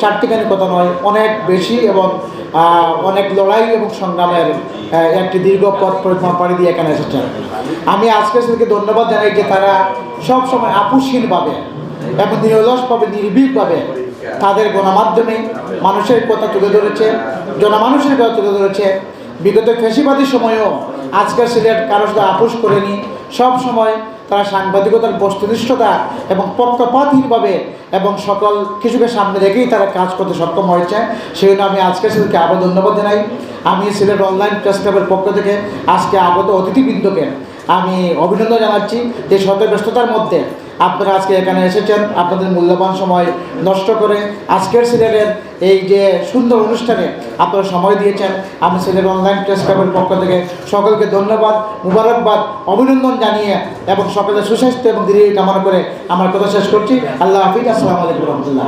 চারটিখানি কথা নয়, অনেক বেশি এবং অনেক লড়াই এবং সংগ্রামের একটি দীর্ঘ পথ পরিক্রমা পাড়ি দিয়ে এখানে এসেছেন। আমি আজকে সেদিকে ধন্যবাদ জানাই যে তারা সবসময় সময় আপুসহীনভাবে এবং নিরলসভাবে, নির্ভীকভাবে তাদের গণমাধ্যমে মানুষের কথা তুলে ধরেছে, জনমানুষের কথা তুলে ধরেছে। বিগত ফেসিবাদী সময়েও আজকের সিলেট কারোর সাথে আপোষ করেনি। সব সময় তারা সাংবাদিকতার বস্তুনিষ্ঠতা এবং পক্ষপাতহীনভাবে এবং সকল কিছুকে সামনে রেখেই তারা কাজ করতে সক্ষম হয়েছে। সেই জন্য আমি আজকে সেদিকে আবার ধন্যবাদ জানাই। আমি সিলেট অনলাইন প্রেস ক্লাবের পক্ষ থেকে আজকে আগত অতিথিবৃন্দকে আমি অভিনন্দন জানাচ্ছি যে শত ব্যস্ততার মধ্যে আপনারা আজকে এখানে এসেছেন, আপনাদের মূল্যবান সময় নষ্ট করে আজকের সিলেটের এই যে সুন্দর অনুষ্ঠানে আপনারা সময় দিয়েছেন। আমি সিলেট অনলাইন প্রেস ক্লাবের পক্ষ থেকে সকলকে ধন্যবাদ, মুবারকবাদ, অভিনন্দন জানিয়ে এবং সকলের সুস্বাস্থ্য এবং দীর্ঘ কামনা করে আমার কথা শেষ করছি। আল্লাহ হাফিজ, আসসালামু আলাইকুম রহমতুল্লাহ।